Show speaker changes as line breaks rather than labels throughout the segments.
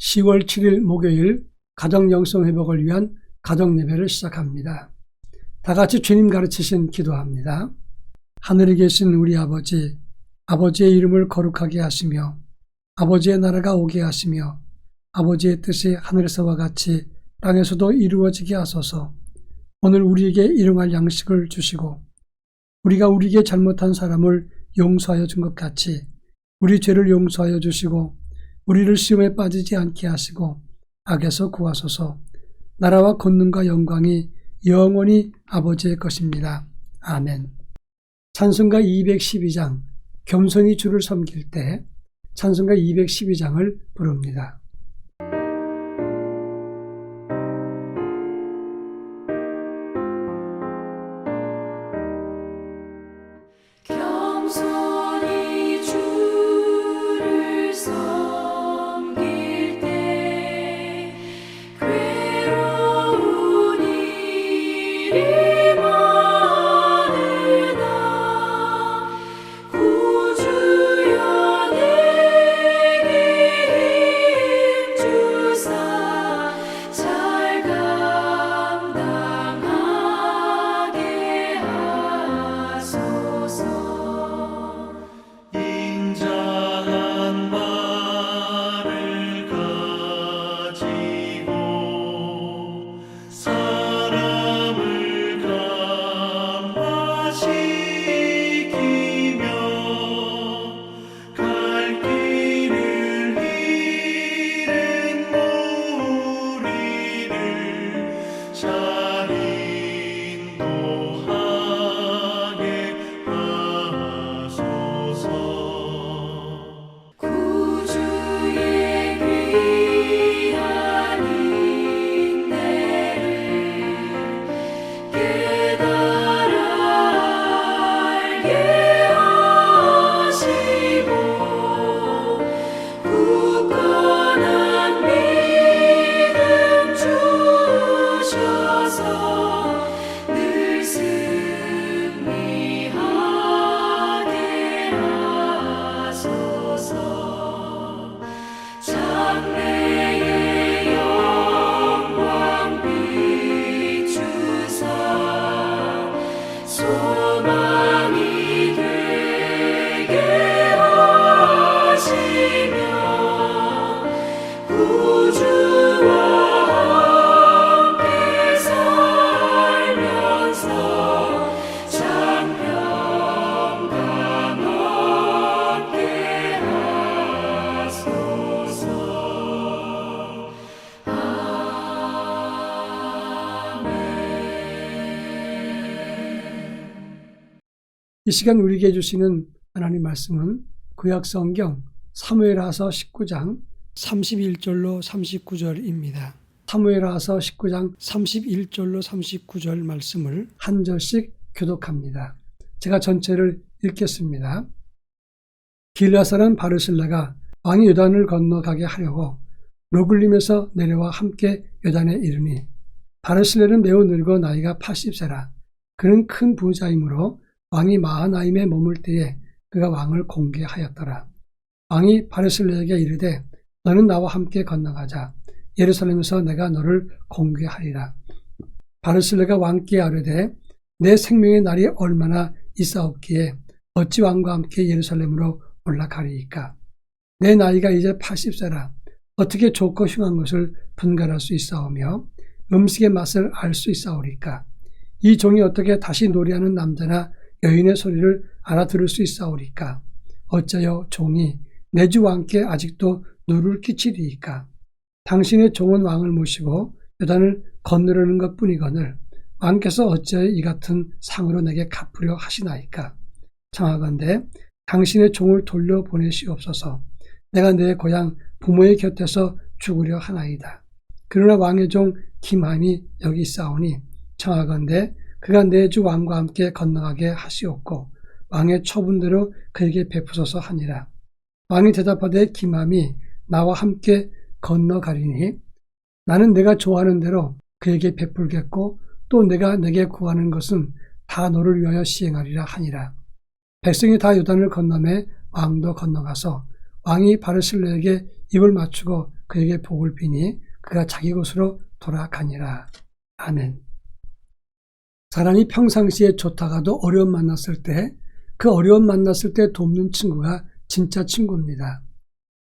10월 7일 목요일 가정 영성 회복을 위한 가정 예배를 시작합니다. 다 같이 주님 가르치신 기도합니다. 하늘에 계신 우리 아버지, 아버지의 이름을 거룩하게 하시며 아버지의 나라가 오게 하시며 아버지의 뜻이 하늘에서와 같이 땅에서도 이루어지게 하소서. 오늘 우리에게 일용할 양식을 주시고 우리가 우리에게 잘못한 사람을 용서하여 준 것 같이 우리 죄를 용서하여 주시고 우리를 시험에 빠지지 않게 하시고 악에서 구하소서. 나라와 권능과 영광이 영원히 아버지의 것입니다. 아멘. 찬송가 212장 겸손히 주를 섬길 때 찬송가 212장을 부릅니다. 이 시간 우리에게 주시는 하나님 말씀은 구약 성경 사무엘하서 19장 31절로 39절입니다. 사무엘하서 19장 31절로 39절 말씀을 한 절씩 교독합니다. 제가 전체를 읽겠습니다. 길라 사람 바르실라가 왕이 요단을 건너가게 하려고 로글림에서 내려와 함께 요단에 이르니 바르실레는 매우 늙어 나이가 80세라 그는 큰 부자이므로 왕이 마하나임에 머물 때에 그가 왕을 공개하였더라. 왕이 바르실레에게 이르되 너는 나와 함께 건너가자. 예루살렘에서 내가 너를 공개하리라. 바르실레가 왕께 아뢰되 내 생명의 날이 얼마나 있사옵기에 어찌 왕과 함께 예루살렘으로 올라가리이까. 내 나이가 이제 80세라. 어떻게 좋고 흉한 것을 분간할 수 있사오며 음식의 맛을 알 수 있사오리까. 이 종이 어떻게 다시 노래하는 남자나 여인의 소리를 알아들을 수 있사오리까? 어쩌여 종이 내 주 왕께 아직도 누를 끼치리이까? 당신의 종은 왕을 모시고 요단을 건너려는 것 뿐이거늘 왕께서 어찌하여 이 같은 상으로 내게 갚으려 하시나이까? 청하건대 당신의 종을 돌려 보내시옵소서 내가 내 고향 부모의 곁에서 죽으려 하나이다. 그러나 왕의 종 김함이 여기 있사오니 청하건대 그가 내 주 왕과 함께 건너가게 하시옵고 왕의 처분대로 그에게 베푸소서 하니라. 왕이 대답하되 김함이 나와 함께 건너가리니 나는 내가 좋아하는 대로 그에게 베풀겠고 또 내가 내게 구하는 것은 다 너를 위하여 시행하리라 하니라. 백성이 다 요단을 건너매 왕도 건너가서 왕이 바르실레에게 입을 맞추고 그에게 복을 비니 그가 자기 곳으로 돌아가니라. 아멘. 사람이 평상시에 좋다가도 어려움 만났을 때 그 어려움 만났을 때 돕는 친구가 진짜 친구입니다.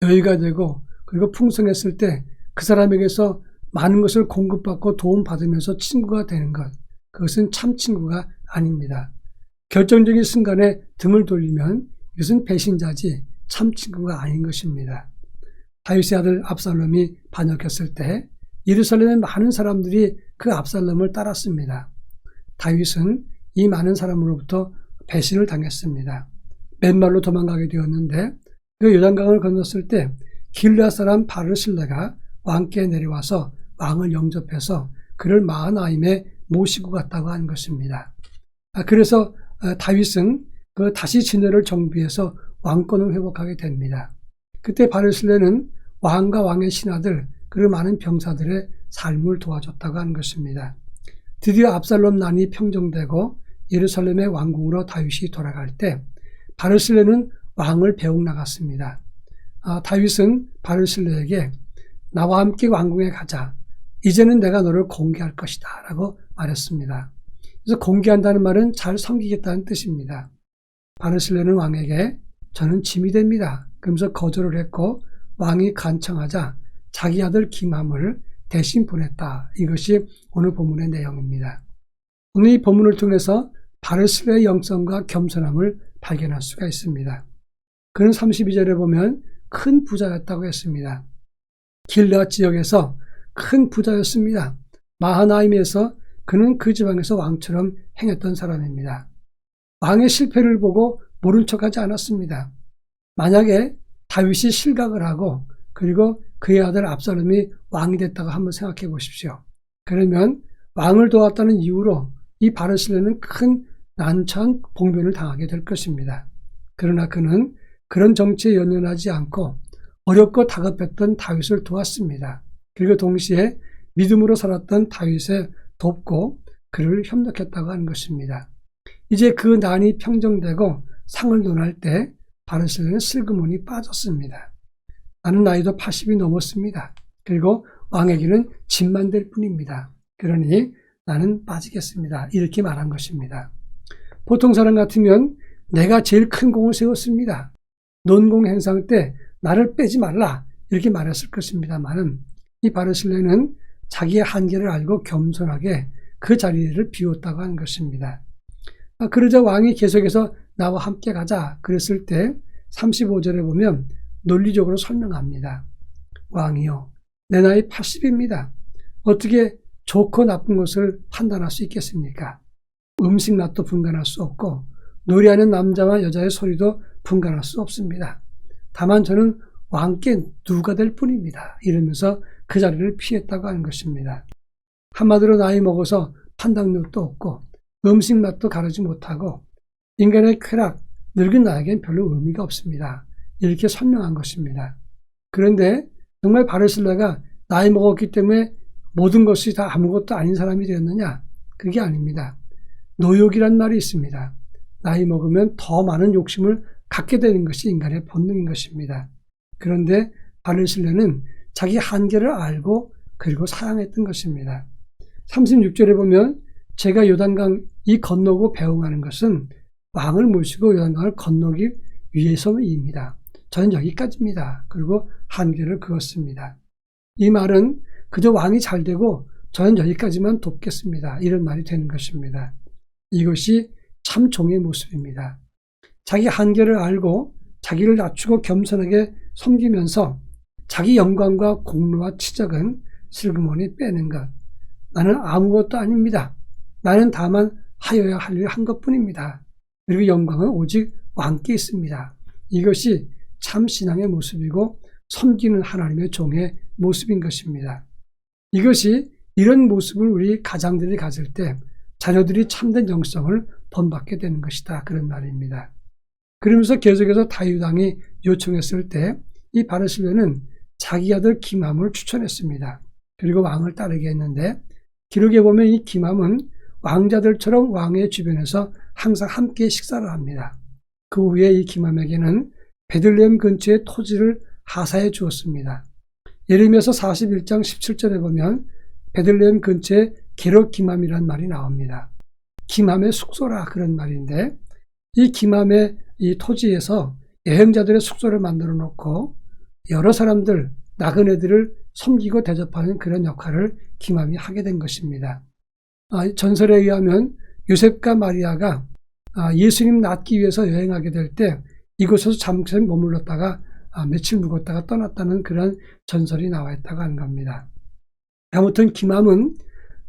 여유가 되고 그리고 풍성했을 때 그 사람에게서 많은 것을 공급받고 도움받으면서 친구가 되는 것. 그것은 참 친구가 아닙니다. 결정적인 순간에 등을 돌리면 이것은 배신자지 참 친구가 아닌 것입니다. 다윗의 아들 압살롬이 반역했을 때 예루살렘의 많은 사람들이 그 압살롬을 따랐습니다. 다윗은 이 많은 사람으로부터 배신을 당했습니다. 맨발로 도망가게 되었는데 그 요단강을 건넜을 때 길라 사람 바르실레가 왕께 내려와서 왕을 영접해서 그를 마하나임에 모시고 갔다고 하는 것입니다. 아, 그래서 어, 다윗은 그 다시 진해를 정비해서 왕권을 회복하게 됩니다. 그때 바르실레는 왕과 왕의 신하들 그리고 많은 병사들의 삶을 도와줬다고 하는 것입니다. 드디어 압살롬 난이 평정되고 예루살렘의 왕궁으로 다윗이 돌아갈 때 바르실레는 왕을 배웅 나갔습니다. 아, 다윗은 바르실레에게 나와 함께 왕궁에 가자. 이제는 내가 너를 공개할 것이다. 라고 말했습니다. 그래서 공개한다는 말은 잘 섬기겠다는 뜻입니다. 바르실레는 왕에게 저는 짐이 됩니다. 그러면서 거절을 했고 왕이 간청하자 자기 아들 김함을 대신 보냈다. 이것이 오늘 본문의 내용입니다. 오늘 이 본문을 통해서 바르실레의 영성과 겸손함을 발견할 수가 있습니다. 그는 32절에 보면 큰 부자였다고 했습니다. 길라 지역에서 큰 부자였습니다. 마하나임에서 그는 그 지방에서 왕처럼 행했던 사람입니다. 왕의 실패를 보고 모른 척하지 않았습니다. 만약에 다윗이 실각을 하고 그리고 그의 아들 압살롬이 왕이 됐다고 한번 생각해 보십시오. 그러면 왕을 도왔다는 이유로 이 바르실레는 큰 난처한 봉변을 당하게 될 것입니다. 그러나 그는 그런 정치에 연연하지 않고 어렵고 다급했던 다윗을 도왔습니다. 그리고 동시에 믿음으로 살았던 다윗에 돕고 그를 협력했다고 하는 것입니다. 이제 그 난이 평정되고 상을 논할 때 바르실레는 슬그머니 빠졌습니다. 나는 나이도 80이 넘었습니다. 그리고 왕에게는 짐만 될 뿐입니다. 그러니 나는 빠지겠습니다. 이렇게 말한 것입니다. 보통 사람 같으면 내가 제일 큰 공을 세웠습니다. 논공 행상 때 나를 빼지 말라 이렇게 말했을 것입니다만은 이 바르실레는 자기의 한계를 알고 겸손하게 그 자리를 비웠다고 하는 것입니다. 아, 그러자 왕이 계속해서 나와 함께 가자 그랬을 때 35절에 보면 논리적으로 설명합니다. 왕이요 내 나이 80입니다. 어떻게 좋고 나쁜 것을 판단할 수 있겠습니까? 음식 맛도 분간할 수 없고 노래하는 남자와 여자의 소리도 분간할 수 없습니다. 다만 저는 왕께 누가 될 뿐입니다. 이러면서 그 자리를 피했다고 하는 것입니다. 한마디로 나이 먹어서 판단력도 없고 음식 맛도 가르지 못하고 인간의 쾌락, 늙은 나에겐 별로 의미가 없습니다. 이렇게 설명한 것입니다. 그런데 정말 바르실레가 나이 먹었기 때문에 모든 것이 다 아무것도 아닌 사람이 되었느냐? 그게 아닙니다. 노욕이란 말이 있습니다. 나이 먹으면 더 많은 욕심을 갖게 되는 것이 인간의 본능인 것입니다. 그런데 바르실레는 자기 한계를 알고 그리고 사랑했던 것입니다. 36절에 보면 제가 요단강 이 건너고 배웅하는 것은 왕을 모시고 요단강을 건너기 위해서입니다. 저는 여기까지입니다. 그리고 한계를 그었습니다. 이 말은 그저 왕이 잘 되고 저는 여기까지만 돕겠습니다. 이런 말이 되는 것입니다. 이것이 참 종의 모습입니다. 자기 한계를 알고 자기를 낮추고 겸손하게 섬기면서 자기 영광과 공로와 치적은 슬그머니 빼는 것. 나는 아무것도 아닙니다. 나는 다만 하여야 할 일을 한 것뿐입니다. 그리고 영광은 오직 왕께 있습니다. 이것이 참 신앙의 모습이고 섬기는 하나님의 종의 모습인 것입니다. 이것이 이런 모습을 우리 가장들이 가질 때 자녀들이 참된 영성을 본받게 되는 것이다. 그런 말입니다. 그러면서 계속해서 다유당이 요청했을 때 이 바르실레는 자기 아들 김함을 추천했습니다. 그리고 왕을 따르게 했는데 기록에 보면 이 김함은 왕자들처럼 왕의 주변에서 항상 함께 식사를 합니다. 그 후에 이 김함에게는 베들레헴 근처의 토지를 하사해 주었습니다. 예레미야서 41장 17절에 보면 베들레헴 근처에 기맘이라는 말이 나옵니다. 기맘의 숙소라 그런 말인데 이 기맘의 이 토지에서 여행자들의 숙소를 만들어 놓고 여러 사람들 나그네들을 섬기고 대접하는 그런 역할을 기맘이 하게 된 것입니다. 아, 전설에 의하면 요셉과 마리아가 아, 예수님 낳기 위해서 여행하게 될 때 이곳에서 잠시 머물렀다가 아, 며칠 묵었다가 떠났다는 그런 전설이 나와 있다고 하는 겁니다. 아무튼 김함은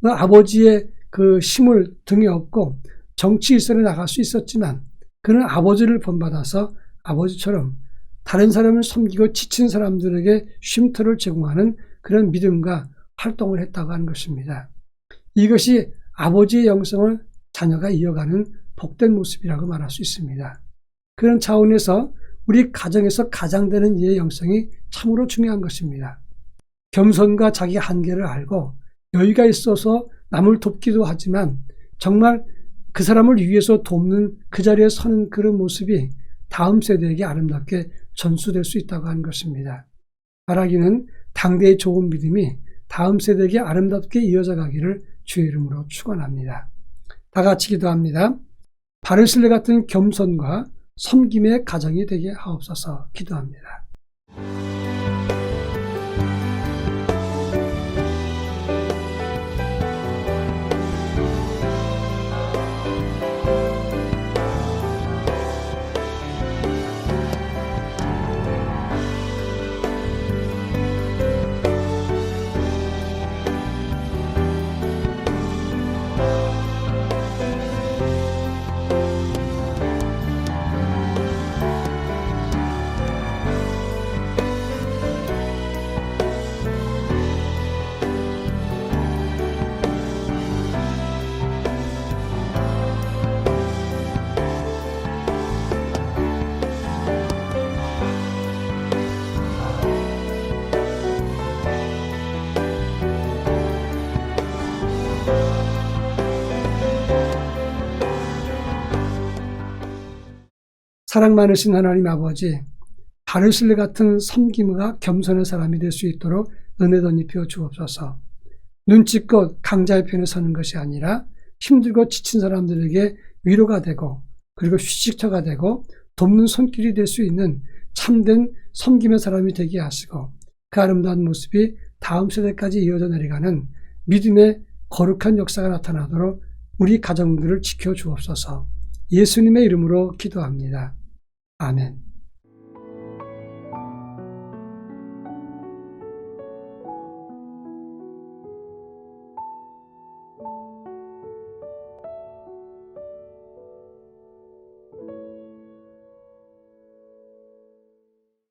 그 아버지의 그 힘을 등에 업고 정치 일선에 나갈 수 있었지만 그는 아버지를 본받아서 아버지처럼 다른 사람을 섬기고 지친 사람들에게 쉼터를 제공하는 그런 믿음과 활동을 했다고 하는 것입니다. 이것이 아버지의 영성을 자녀가 이어가는 복된 모습이라고 말할 수 있습니다. 그런 차원에서 우리 가정에서 가장되는 이의 영성이 참으로 중요한 것입니다. 겸손과 자기 한계를 알고 여유가 있어서 남을 돕기도 하지만 정말 그 사람을 위해서 돕는 그 자리에 서는 그런 모습이 다음 세대에게 아름답게 전수될 수 있다고 하는 것입니다. 바라기는 당대의 좋은 믿음이 다음 세대에게 아름답게 이어져 가기를 주의 이름으로 축원합니다. 다 같이 기도합니다. 바르실레 같은 겸손과 섬김의 가정이 되게 하옵소서 기도합니다. 사랑 많으신 하나님 아버지, 바르실레 같은 섬김과 겸손한 사람이 될 수 있도록 은혜 덧입혀 주옵소서. 눈치껏 강자의 편에 서는 것이 아니라 힘들고 지친 사람들에게 위로가 되고 그리고 휴식처가 되고 돕는 손길이 될 수 있는 참된 섬김의 사람이 되게 하시고 그 아름다운 모습이 다음 세대까지 이어져 내려가는 믿음의 거룩한 역사가 나타나도록 우리 가정들을 지켜 주옵소서. 예수님의 이름으로 기도합니다. 아멘.